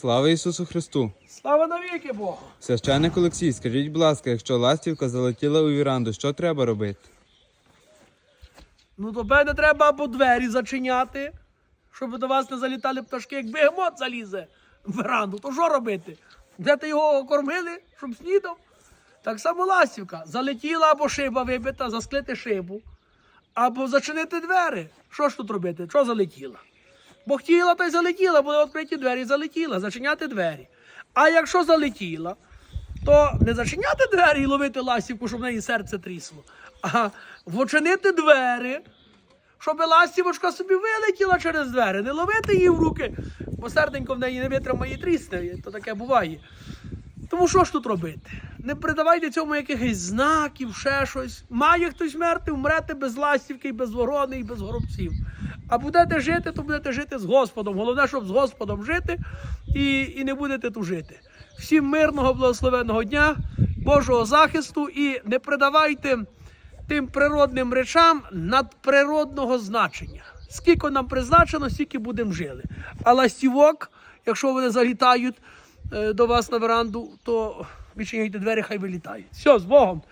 Слава Ісусу Христу! Слава навіки Богу! Священник Олексій, скажіть, будь ласка, якщо ластівка залетіла у віранду, що треба робити? Ну, до мене треба або двері зачиняти, щоб до вас не залітали пташки, як бегемот залізе в веранду. То що робити? Де ти його кормили, щоб снідав? Так само ластівка. Залетіла або шиба вибита, засклити шибу, або зачинити двері. Що ж тут робити? Що залетіла? Бо хотіла, то й залетіла, були відкриті двері, залетіла, зачиняти двері. А якщо залетіла, то не зачиняти двері і ловити ластівку, щоб в неї серце трісло, а вочинити двері, щоб ластівочка собі вилетіла через двері, не ловити її в руки, бо серденько в неї не витримає і трісне, то таке буває. Тому що ж тут робити? Не придавайте цьому якихось знаків, ще щось. Має хтось мерти, вмрете без ластівки, без ворони і без горобців. А будете жити, то будете жити з Господом. Головне, щоб з Господом жити і, і не будете тужити. Всім мирного, благословенного дня, Божого захисту і не придавайте тим природним речам надприродного значення. Скільки нам призначено, стільки будемо жили. А ластівок, якщо вони залітають до вас на веранду, то відчиняйте двері, хай вилітає. Все, з Богом.